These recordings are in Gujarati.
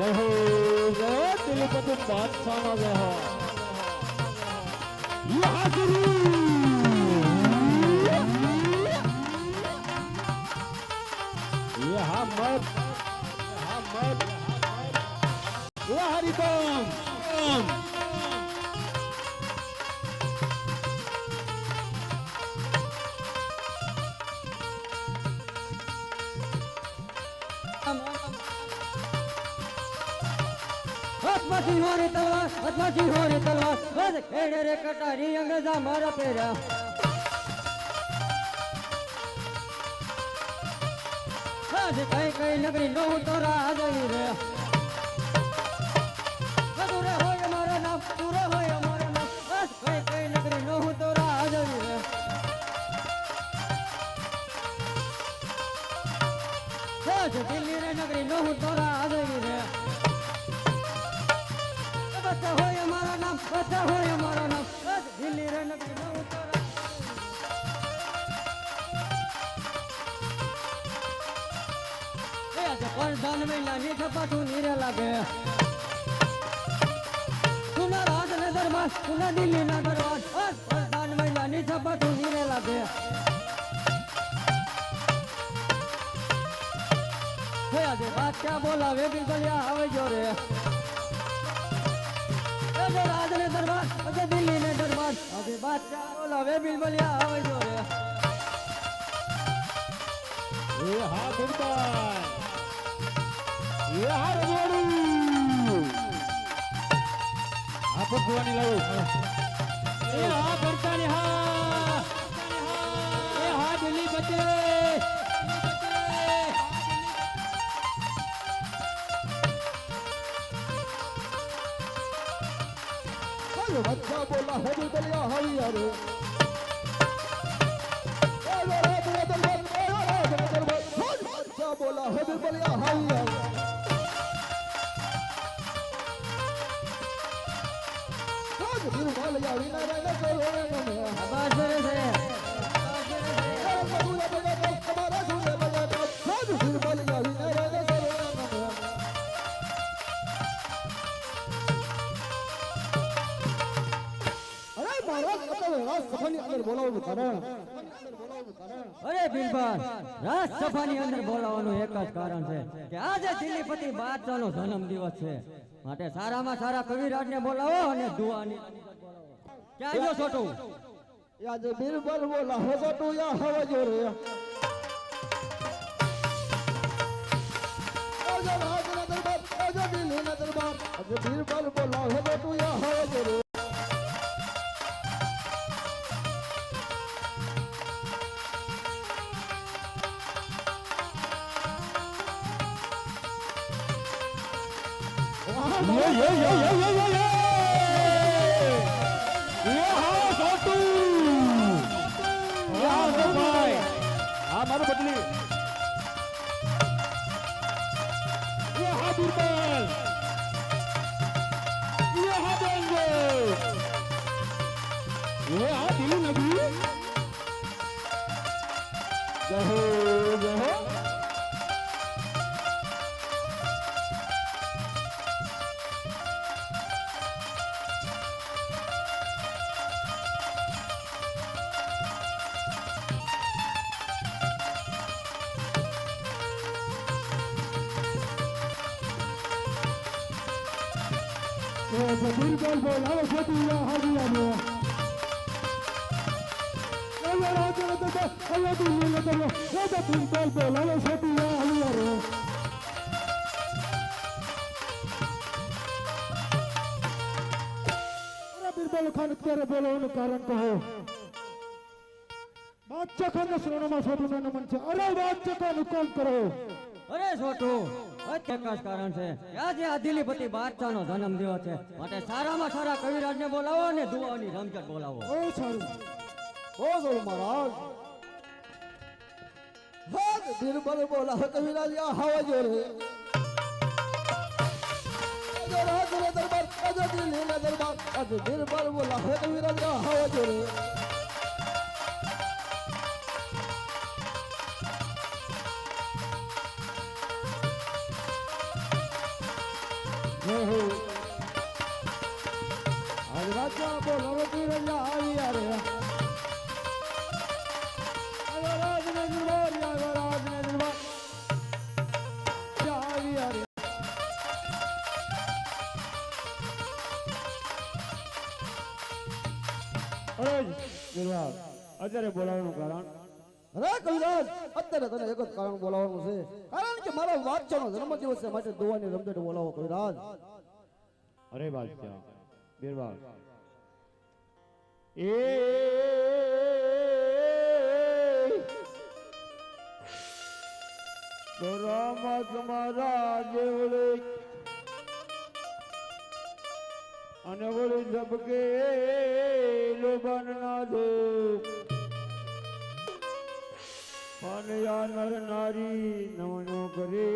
જય હો જય દિલીપતિ બાદશાહનો જય હો યહાં મત યહાં મત યહાં મત હરિકમ અથવાથી હોરી તલવાર બસ ખેડે રે કટારી અંગ્રેજા મારા પેરા કઈ કઈ લગડી નો તોરા આવી રહ્યા. હાર જોડી આ ભગવાની લાવું એ હા ભરતાની હા એ હા દિલ્હી બચે બચ્ચા બોલા હરી બોલ્યા હરી હરી બોલા હરી અરે અંદર બોલાવવાનું એક જ કારણ છે બાદશાહનો જન્મ દિવસ છે. માટે સારામાં સારા કવિરાજને બોલાવો અને દુઆની ક્યાં આવ્યો છોટું યાદ બિરબલ બોલા, હો છોટું યા હવા જો રે. અજે રાજ ના દરબાર અજે દિલ્હી ના દરબાર. અજે બિરબલ બોલા, હો છોટું યા હવા જો રે. सुरमल यह देंगे यह दिल नबी जय हो કારણ કહો. બાદશાહ ખાનના શ્રવણમાં નમન છે. અરે બાદશાહ ખાન હુકમ કરો. અરે છોટું એક કારણ છે. આજે આ દિલ્હીપતિ બાદશાહનો જન્મ દિવસ છે. માટે સારામાં સારા કવિરાજને બોલાવો અને દુઆની રમઝટ બોલાવો. બહુ સારું. બહુ સારું મહારાજ. હા બિરબલ બોલા કવિરાજ આ હવા જો રે અજર દરબાર અજો દિલ્હીના દરબાર અજ દિલબર બોલા હે વીરા જાવ જોરે અત્યારે બોલાવવાનું કારણ? અરે કવિરાજ અત્યારે તને એક જ કારણ બોલાવવાનું છે. કારણ કે મારા વાંચવાનો જન્મદિવસ છે માટે દોવાની રમઝટ બોલાવો કવિરાજ. અરે બાદશાહ બેરવા એ રામ તમારા જેવડે અને વળી સબકે લોબન ના દો અને આ નર નારી નમનો કરે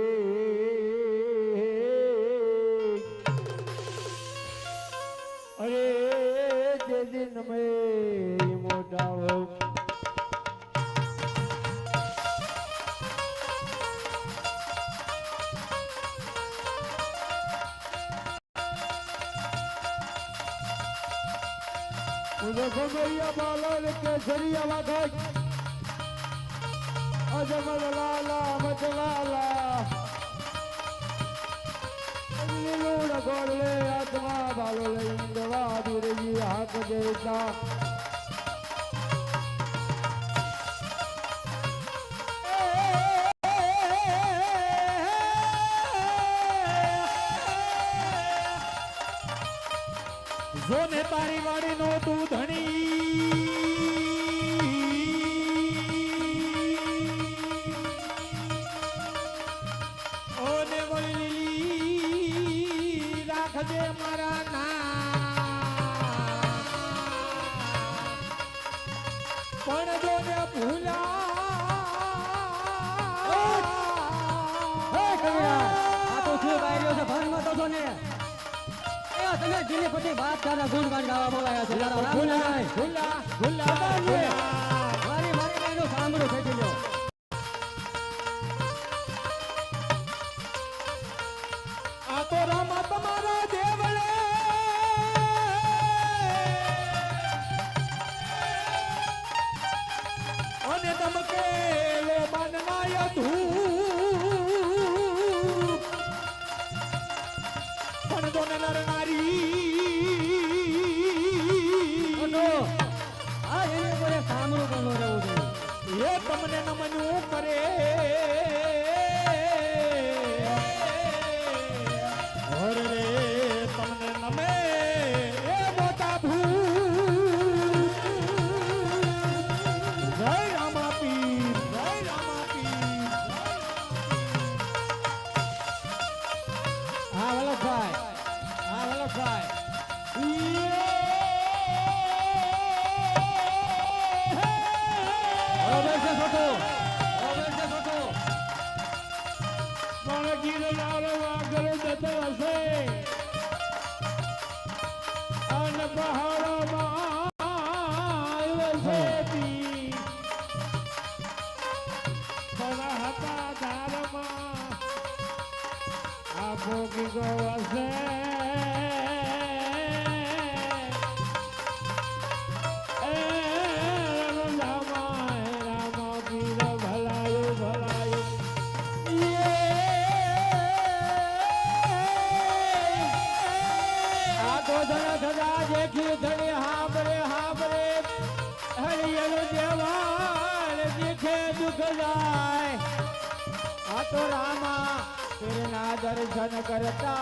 અરે જે દિન મે મોટાળો ઉદો ગોગરિયા બાલાલ અજમલ લાલા મચલાલા લીલુડ ગોળલે આત્મા બાલો લઈ દવા દુરજી હાક દેતા. જોને તારી વાડી નો તું ધણી શું ગાઈ છે ભાન ભાનમાં તો ને તમે દિલ્હી પછી વાત તારા ગુણગાન ગાવા બોલાયા છે. તારા ગુલ્લા ભૂલા ભૂલા. મારી મારી બેનો સાંભળો ખેંચી લ્યો પણ દોને નર નારી અનો આ એને કોઈ સાંભળું પણ ન રહેવું એ તમને નમનું કરે ઓર રે જાય આ તો રામા તેના દર્શન કરતા.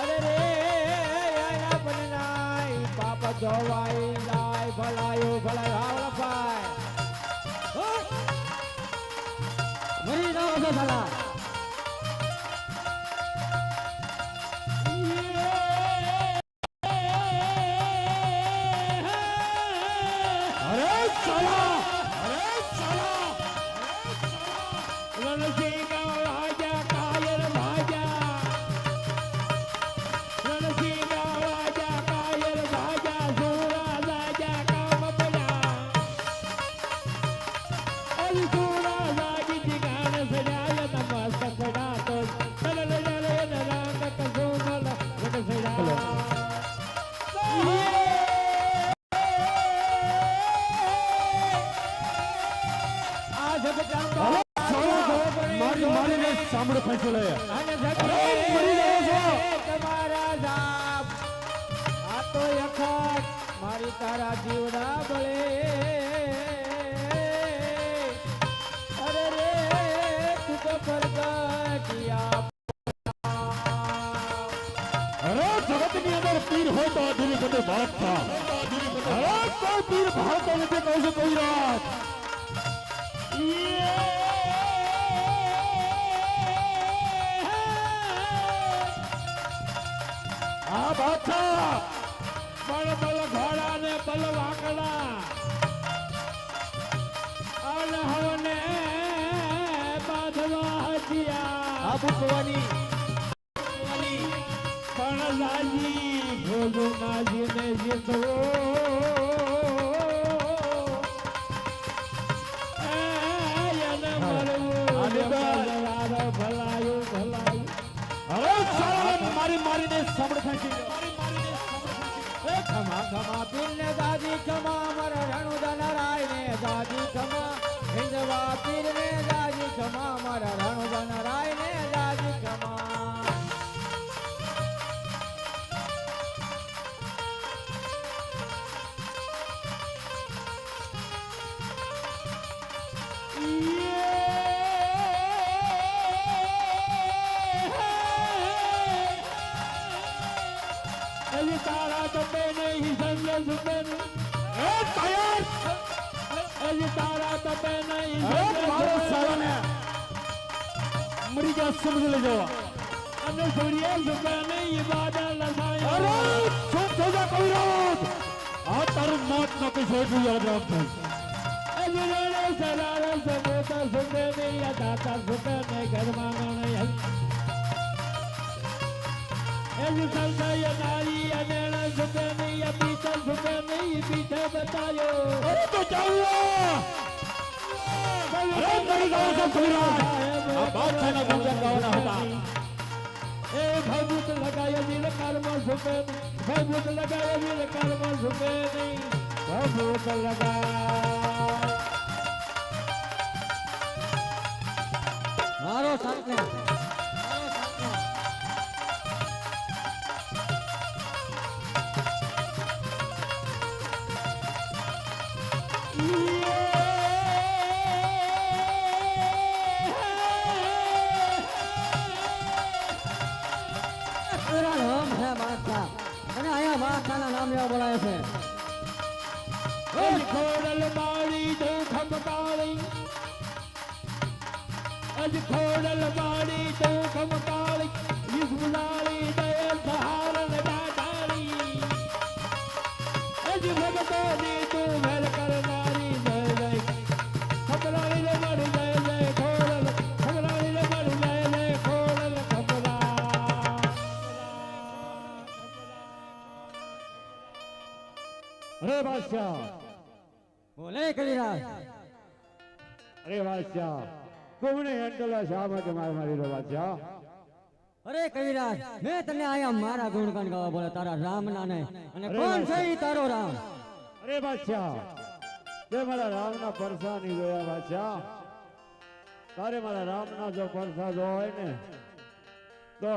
અરે રે, આયા પણ નાય પાપ જોવાય જાય, ભલાયો ભલાયો ભાઈ મરી જાઓ છો આ પૂછવાની પણ લાજી ભોગો નાજીને જીતવો મારી મારીને સાંભળ એ ખમા ખમા પીરને દાદી ખમા મારા રણુદા રાય ને દાદી ખમા. હિંદવા પીરને દાદી ખમા મારા રણુદા નારાય ને ખમા અલી તારા તપે નહીં સંગ તૈયાર અલી તારા તપે નહીં. મારો સંગ મરી ગયા સમજી લેજો અને સૂર્ય સુપે નહીં બાદલ લસાયો અરે શું થઈ જા કોઈ રાત આ તારું મોત ન કોઈ જોઈતું યાદ રાખજો. અલી રેડે સરારે સબોતા સુપે નહીં દાતા સુપે નહીં ઘરમાં નહીં એલી સંસાય નારી અનેણા સુપે નહીં પીતલ સુપે નહીં પીઠે બતાયો. અરે તો જાઓ. અરે મરી જાઓ છો રાત આ બાદશાહના ગુંજન ગાવાના હતા. એ ભભૂત લગાય દિલ કર્મ સુપે ભભૂત લગાય દિલ કર્મ સુપે નહીં. ભભૂત લગાય. મારો સાચો બાદશાહ કોમને હેન્ડલા શા માટે માર મારી રહ્યો બાદશાહ અરે કવિરાજ મેં તને આયા મારા ગુણગાન ગાવા બોલે તારા રામના ને. અને કોણ છે ઈ તારો રામ? અરે બાદશાહ તે મારા રામના પરસા ની જોયા બાદશાહ તારે મારા રામના જો પરસા જો હોય ને તો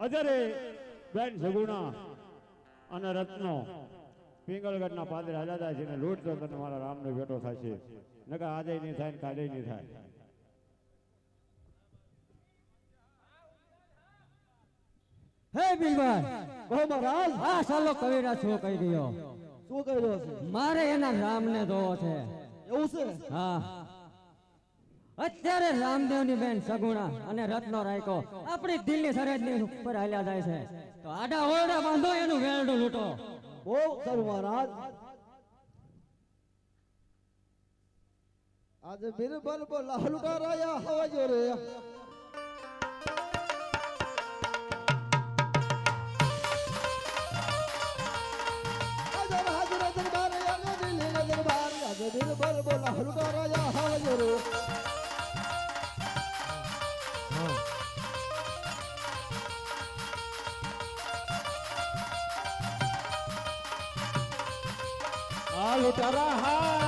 અજરે બેન સગુણા અને રત્નો પિંગળગઢના પાદરે હાલાદા છે ને લૂંટ તો તને મારા રામને ભેટો થશે. નકા આજે નહીં થાય કાલે નહીં થાય. હે બિલવાર કહો મહારાજ આ સાલો કવિરા શું કહી ગયો? શું કહી રહ્યો છે? મારે એના રામને જોવો છે. એવું છે? હા. અત્યારે રામદેવની બેન સગુણા અને રત્નો રાયકો આપણી દિલ્હી સરહદની ઉપર હાલ્યા જાય છે. તો આડા ઓરડા બાંધો એનું વેરડું લૂંટો. બહુ સારું મહારાજ. આજે બિરબલ બોલા હલુકા રાયા હવાજો રે. બિરબલ બોલા હલુકા રાયા હવાજો રે. આ લૂંટારા હા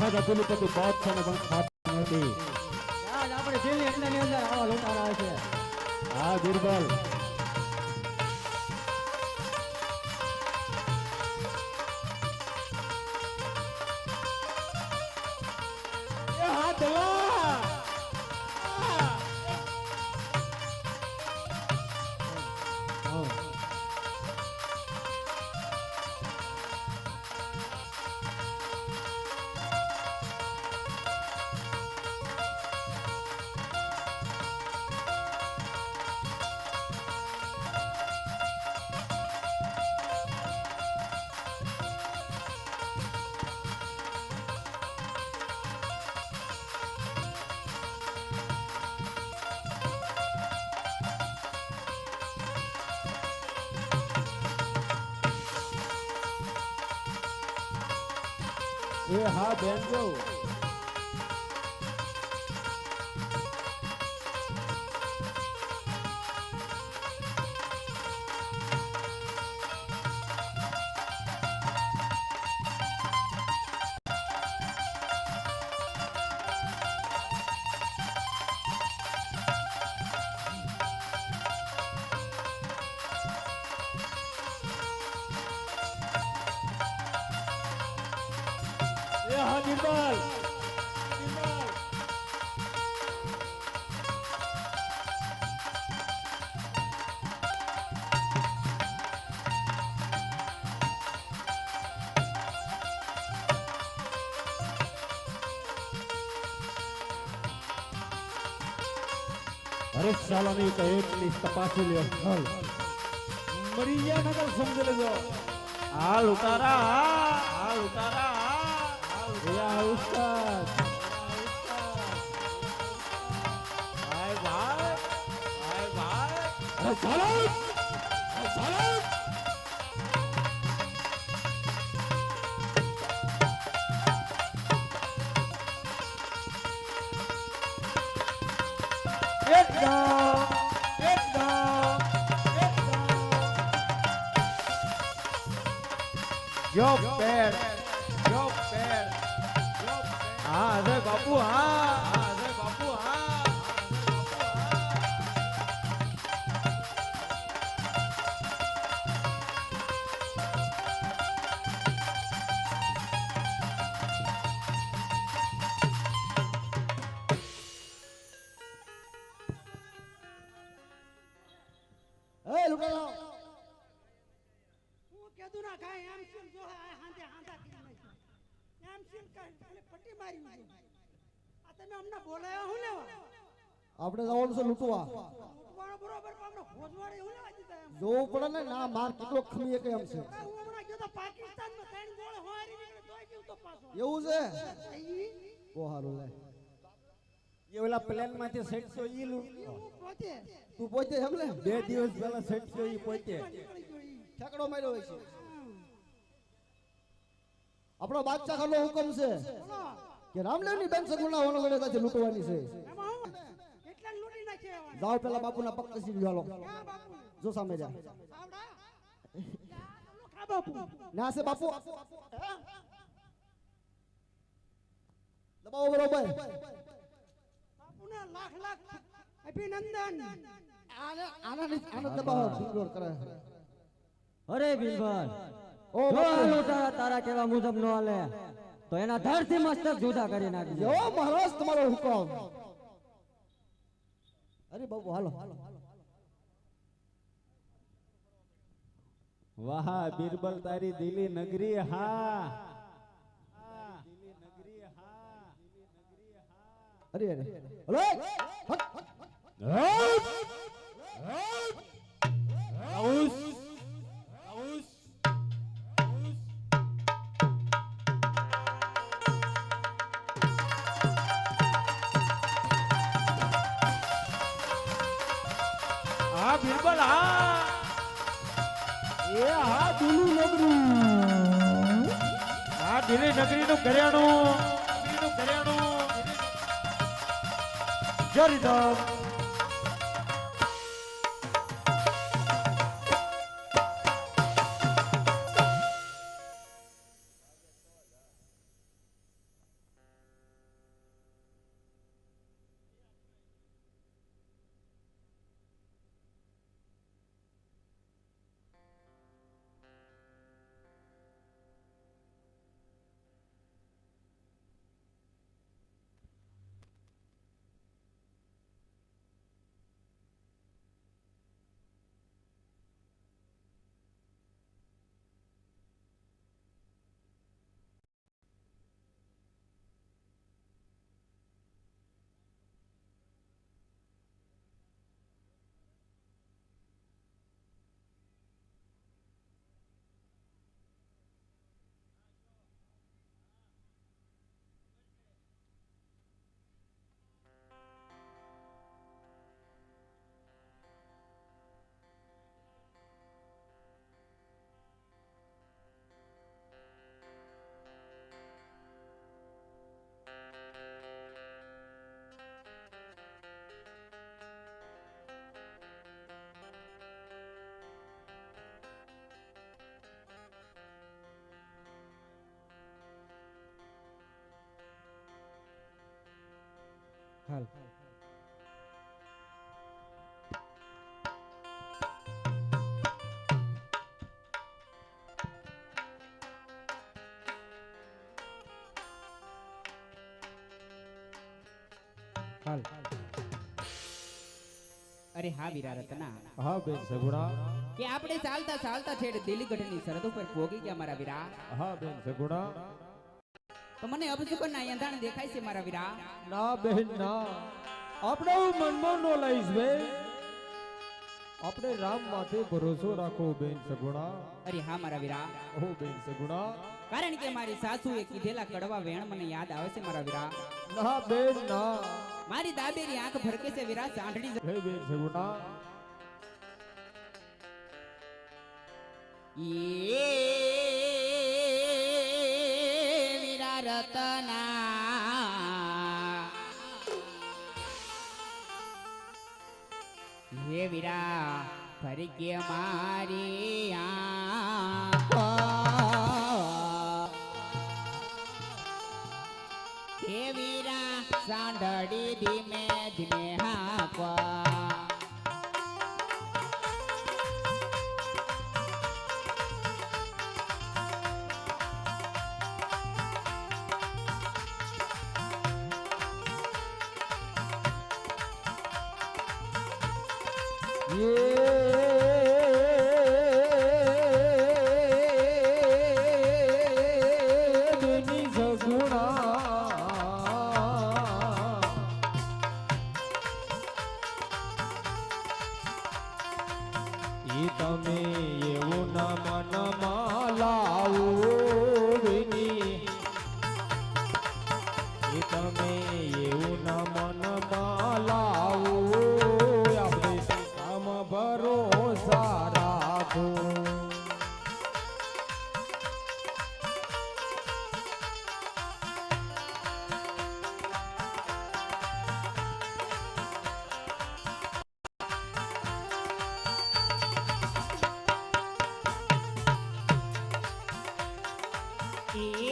અમારા દિલીપતિ બાદશાહને પણ ખાતું નથી. આજ આપણે દિલ્હી અંદર આવા લૂંટારા છે. હા બિરબલ એ હા બેન જો હા બિરબલ અરે સાલાની તો એટલી તપાસી લ્યો હાલ મરી ગયા નકર સમજી લેજો. હાલ ઉતારા હાલ આ લૂંટારા આ યા ઉસ્તાદ ભાઈ ભાઈ ભાઈ ભાઈ અરે ચાલો ચાલો એકદમ એકદમ એકદમ જો બાપુ હા જોવું પડે ને ના માર કેટલો ખમી એક એમ છે. એવું છે? બહુ સારું લે. એ ઓલા પ્લેનમાંથી સેટસો ઈ લુ તું પોતે એમ લે? બે દિવસ પહેલા સેટસો ઈ પોતે. ઠેકડો માર્યો છે. આપણો બાદશાહ ખાનો હુકમ છે કે રામદેવની બેન સગુણા વનગડે ત્યાંથી લૂંટવાની છે. જાઓ પેલા બાપુના પગ કસી બાપુ? જો સામે જા ના છે બાપુ દબાવો બરોબર બાપુને લાખ લાખ અભિનંદન આને આના આને દબાવો ફિંગર કરે અરે બિરબલ ઓ તારા કેવા મુજબ નો હાલે તો એના ધરથી મસ્તક જુદા કરી નાખજે મહારાજ તમારો હુકમ અરે બાપુ હાલો વાહ બિરબલ તારી દિલી નગરી હા. અરે અરે. હલો. બિરબલ હા. એ હા દિલી નગરી હા દિલ્હી નગરી નું નગરીનું ઘરેણું. જરીદમ હાલ. હાલ. અરે હા વીરા રત્ના હા બેન સગુણા કે આપણે ચાલતા ચાલતા છેડ દિલ્હીગઢની સરહદ ઉપર પહોંચી ગયા મારા વીરા? હા બેન સગુણા તો મને અપશુકન ના અંધાણ દેખાય છે મારા વીરા. ના બહેન ના. આપણે મનમાં નો લઈશ બેન આપણે રામ માથે ભરોસો રાખો બેન સગુણા. અરે હા મારા વીરા. ઓ બેન સગુણા. કારણ કે મારી સાસુએ કીધેલા કડવા વેણ મને યાદ આવે છે મારા વીરા. ના બેન ના. મારી દાબેરી આંખ ભરકે છે વીરા સાંઢળી હે બેન સગુણા. એ હે વીરા ફરી કે મારી આંખો. હે વીરા સાંઢળી એ વીરા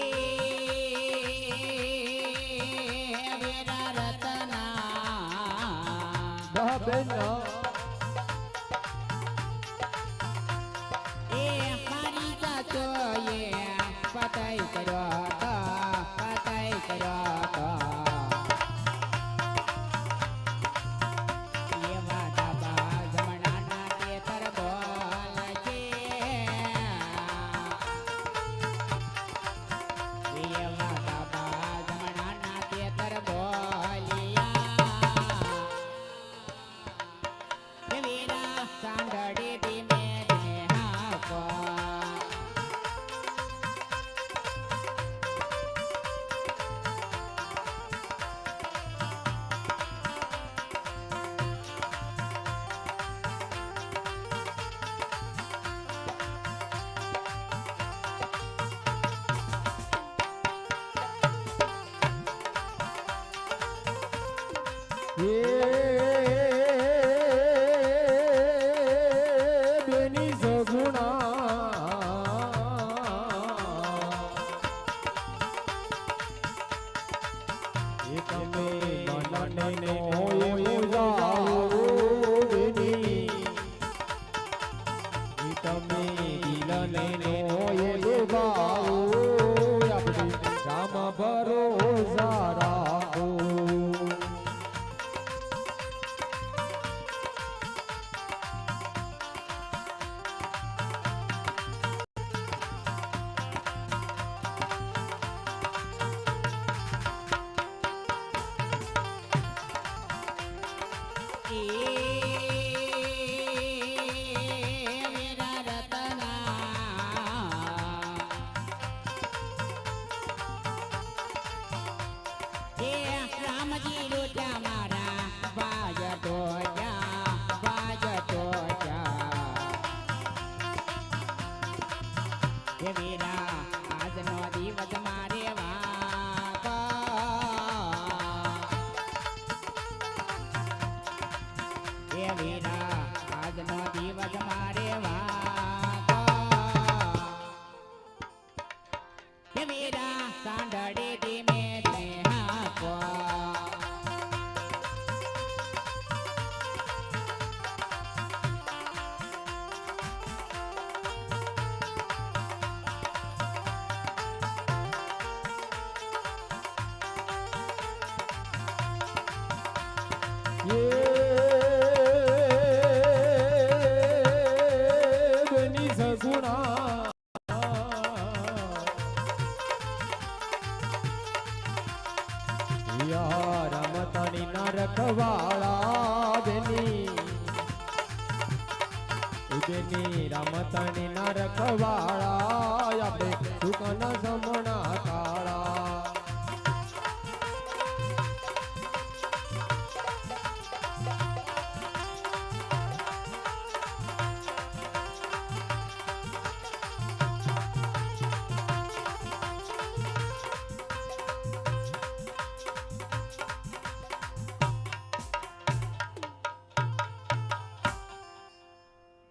એ એ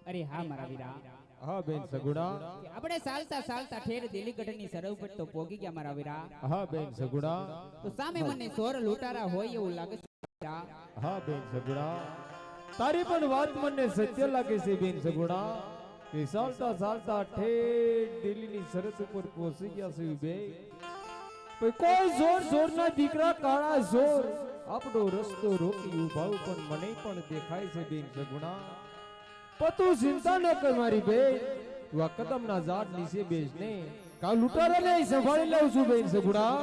અરે હા મારા વીરા. હા બેન સગુણા. આપણે ચાલતા ચાલતા ઠેર દિલ્હી ગઢની સરહદ ઉપર તો પોગી ગયા મારા વીરા. હા બેન સગુણા. તો સામે મને સોર લૂંટારા હોય એવું લાગે છે હા બેન સગુણા. તારી પણ વાત મને સત્ય લાગે છે બેન સગુણા. કે ચાલતા ચાલતા ઠેઠ દિલ્હીની સરહદ ઉપર પહોંચી ગયા છે બે. કોઈ જોર જોરના દીકરા કાળા જોર આપણો રસ્તો રોકી ઊભા પણ મને પણ દેખાય છે બેન સગુણા. પણ ચિંતા ન કર મારી બેન. તું આ કદમના ઝાડ નીચે બેસ ને. કા લૂંટારા ને સંભાળી લઉં છું બેન સગુડા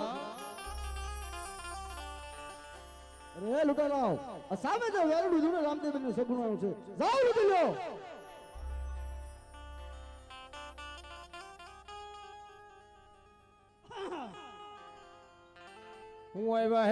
અરે લૂંટારાવ આ સામે તો વેરડું જોડે રામદેવનું સગુણાનું છે. જાઓ લૂંટી હું આવ્યા